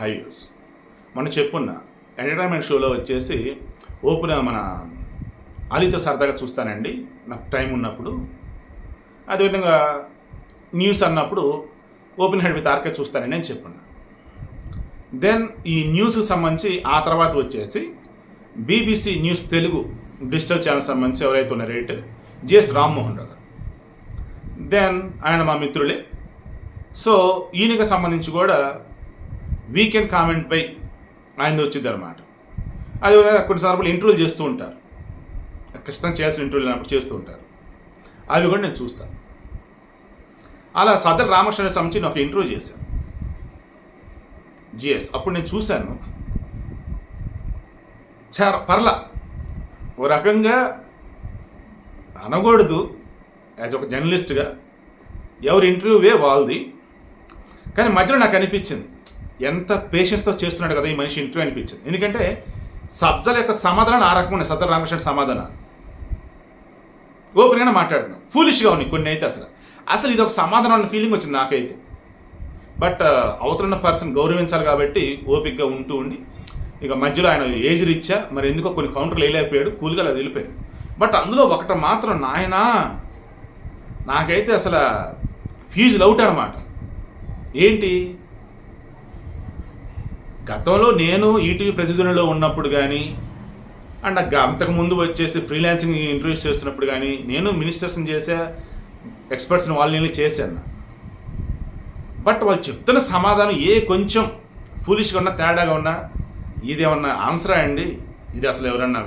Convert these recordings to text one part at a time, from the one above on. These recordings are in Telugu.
హైవ్యూస్ మనం చెప్పున్న ఎంటర్టైన్మెంట్ షోలో వచ్చేసి ఓపెన్ మన అలీతో సరదాగా చూస్తానండి. నాకు టైం ఉన్నప్పుడు. అదేవిధంగా న్యూస్ అన్నప్పుడు ఓపెన్ హెడ్ విత్ ఆర్కే చూస్తానండి అని చెప్పున్నా. దెన్ ఈ న్యూస్ సంబంధించి ఆ తర్వాత వచ్చేసి BBC news Telugu digital channel సంబంధించి ఎవరైతే ఉన్న రేట్ జిఎస్ రామ్మోహన్ రావు గారు. దెన్ ఆయన మా మిత్రులే. సో ఈయనకి సంబంధించి కూడా వీకెండ్ కామెంట్పై ఆయన ఆయనది వచ్చింది అనమాట అది కొన్నిసార్లు ఇంటర్వ్యూలు చేస్తూ ఉంటారు. ఖచ్చితంగా చేయాల్సిన ఇంటర్వ్యూలు అన్నప్పుడు చేస్తూ ఉంటారు. అవి కూడా నేను చూస్తాను అలా సదర్ రామకృష్ణ సంబంధించి నేను ఒక ఇంటర్వ్యూ చేశాను. జిఎస్. అప్పుడు నేను చూశాను. చాలా పర్ల. ఓ రకంగా అనకూడదు. యాజ్ ఒక జర్నలిస్ట్గా ఎవరి ఇంటర్వ్యూవే వాళ్ళది. కానీ మధ్యలో నాకు అనిపించింది. ఎంత పేషెన్స్తో చేస్తున్నాడు కదా ఈ మనిషి ఇంటర్వ్యూ అనిపించింది. ఎందుకంటే సబ్జల యొక్క సమాధానం ఆ రకమైన సజ్జల రామకృష్ణ సమాధానాలు. ఓపెన్గా మాట్లాడుతున్నాం. ఫూలిష్గా ఉన్నాయి కొన్ని అయితే అసలు. అసలు ఇది ఒక సమాధానం అన్న ఫీలింగ్ వచ్చింది నాకైతే. బట్ అవతలున్న పర్సన్ గౌరవించాలి కాబట్టి ఓపిక్గా ఉంటూ ఉండి ఇక మధ్యలో ఆయన ఏజ్ రీత్యా మరి ఎందుకో కొన్ని కౌంటర్లు వేయలేకపోయాడు కూల్గా అలా వెళ్ళిపోయింది బట్ అందులో ఒకటి మాత్రం నాయనా నాకైతే అసలు ఫీజులు అవుట్ అనమాట ఏంటి? గతంలో నేను ఈటీవీ ప్రతిధ్వనిలో ఉన్నప్పుడు కానీ అండ్ అంతకుముందు వచ్చేసి ఫ్రీలాన్సింగ్ ఇంటర్వ్యూస్ చేస్తున్నప్పుడు కానీ నేను మినిస్టర్స్ని చేసే ఎక్స్పర్ట్స్ని వాళ్ళని చేశాను. బట్ వాళ్ళు చెప్తున్న సమాధానం ఏ కొంచెం ఫూలిష్గా ఉన్నా తేడాగా ఉన్నా ఇది ఏమన్నా ఆన్సరా అండి? ఇది అసలు ఎవరన్నా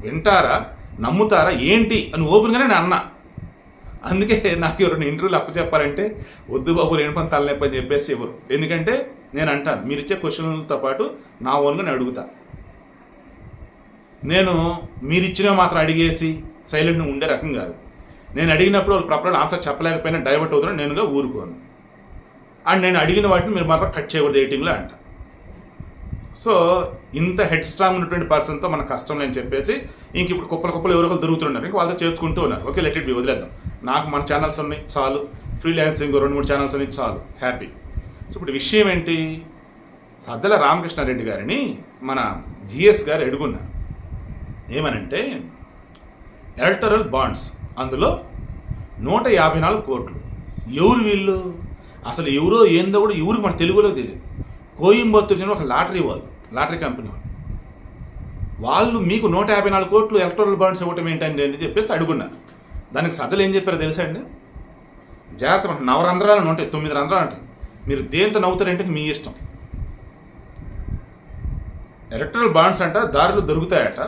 వింటారా? నమ్ముతారా? ఏంటి? అని ఓపెన్గానే నేను అన్నా. అందుకే నాకు ఎవరైనా ఇంటర్వ్యూలు అప్పు చెప్పాలంటే వద్దు బాబు లేని పని తలనొప్పి చెప్పేసి ఎవరు. ఎందుకంటే నేను అంటాను మీరు ఇచ్చే క్వశ్చన్లతో పాటు నా ఓన్గా నేను అడుగుతా. నేను మీరు ఇచ్చినవి మాత్రం అడిగేసి సైలెంట్గా ఉండే రకం కాదు. నేను అడిగినప్పుడు వాళ్ళు ప్రాపర్ ఆన్సర్ చెప్పలేకపోయినా డైవర్ట్ అవుతున్నా నేనుగా ఊరుకోను. అండ్ నేను అడిగిన వాటిని మీరు మాత్రం కట్ చేయకూడదు ఎయిటింగ్లో అంట. సో ఇంత హెడ్ స్ట్రాంగ్ ఉన్నటువంటి పర్సన్తో మన కష్టం లేని చెప్పేసి ఇంక ఇప్పుడు కుప్పల కుప్పలు ఎవరో దొరుకుతున్నారు. ఇంకా వాళ్ళతో చేర్చుకుంటూ ఉన్నారు. ఓకే లెట్ ఇట్ బి వదిలేద్దాం. నాకు మన ఛానల్స్ ఉన్నాయి చాలు. ఫ్రీలాన్సింగ్ రెండు మూడు ఛానల్స్ ఉన్నాయి చాలు. హ్యాపీ. సో ఇప్పుడు విషయం ఏంటి? సద్దల రామకృష్ణారెడ్డి గారిని మన జిఎస్ గారు అడుగున్నారు ఏమనంటే ఎలక్టరల్ బాండ్స్ అందులో నూట యాభై నాలుగు కోట్లు. ఎవరు వీళ్ళు? అసలు ఎవరో ఏందో కూడా ఎవరికి మన తెలుగులో తెలియదు. కోయంబత్తూరు చెందిన ఒక లాటరీ వాళ్ళు లాటరీ కంపెనీ వాళ్ళు. వాళ్ళు మీకు నూట యాభై నాలుగు కోట్లు ఎలక్టరల్ బాండ్స్ ఇవ్వటం ఏంటండి అని చెప్పేసి అడుగున్నారు. దానికి సజ్జలు ఏం చెప్పారో తెలుసా అండి? జాగ్రత్త నవరంధ్రాలు ఉంటాయి తొమ్మిది రంధ్రాలు ఉంటాయి. మీరు దేంతో నవ్వుతారంటే మీ ఇష్టం. ఎలక్ట్రల్ బాండ్స్ అంట దారిలో దొరుకుతాయట.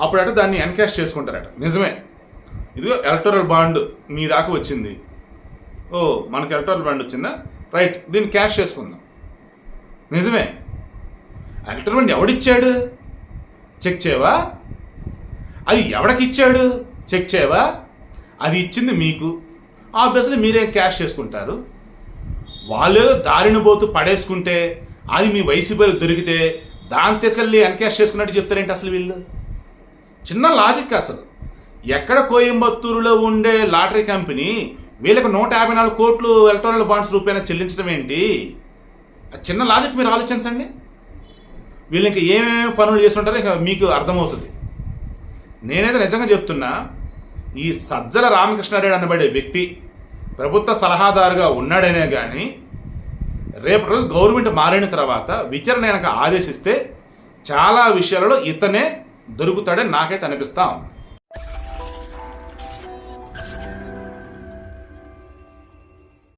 అప్పుడట దాన్ని ఎన్కాష్ చేసుకుంటారట. నిజమే. ఇదిగో ఎలక్టోరల్ బాండ్ మీ దాకా వచ్చింది. ఓ మనకి ఎలక్టోరల్ బాండ్ వచ్చిందా? రైట్ దీన్ని క్యాష్ చేసుకుందాం. నిజమే. Electoral bond ఎవడిచ్చాడు? చెక్ చేయవా? అది ఎవడికి ఇచ్చాడు చెక్ చేయవా? అది ఇచ్చింది మీకు. ఆబ్వియస్లీ మీరే క్యాష్ చేసుకుంటారు. వాళ్ళు దారిని పోతూ పడేసుకుంటే అది మీ వైసీపీలో దొరికితే దాన్ని తీసుకెళ్ళి ఎన్కాష్ చేసుకున్నట్టు చెప్తారేంటి అసలు వీళ్ళు? చిన్న లాజిక్ అసలు. ఎక్కడ కోయంబత్తూరులో ఉండే లాటరీ కంపెనీ వీళ్ళకి నూట యాభై నాలుగు కోట్లు ఎలక్ట్రానిక్ బాండ్స్ రూపాయన చెల్లించడం ఏంటి? ఆ చిన్న లాజిక్ మీరు ఆలోచించండి. వీళ్ళకి ఏమేమి పనులు చేస్తుంటారో ఇంకా మీకు అర్థమవుతుంది. నేనైతే నిజంగా చెప్తున్నా ఈ సజ్జల రామకృష్ణారెడ్డి అనబడే వ్యక్తి ప్రభుత్వ సలహాదారుగా ఉన్నాడనే కానీ రేపటి రోజు గవర్నమెంట్ మారిన తర్వాత విచారణ కనుక ఆదేశిస్తే చాలా విషయాలలో ఇతనే దొరుకుతాడని నాకైతే అనిపిస్తా ఉంది.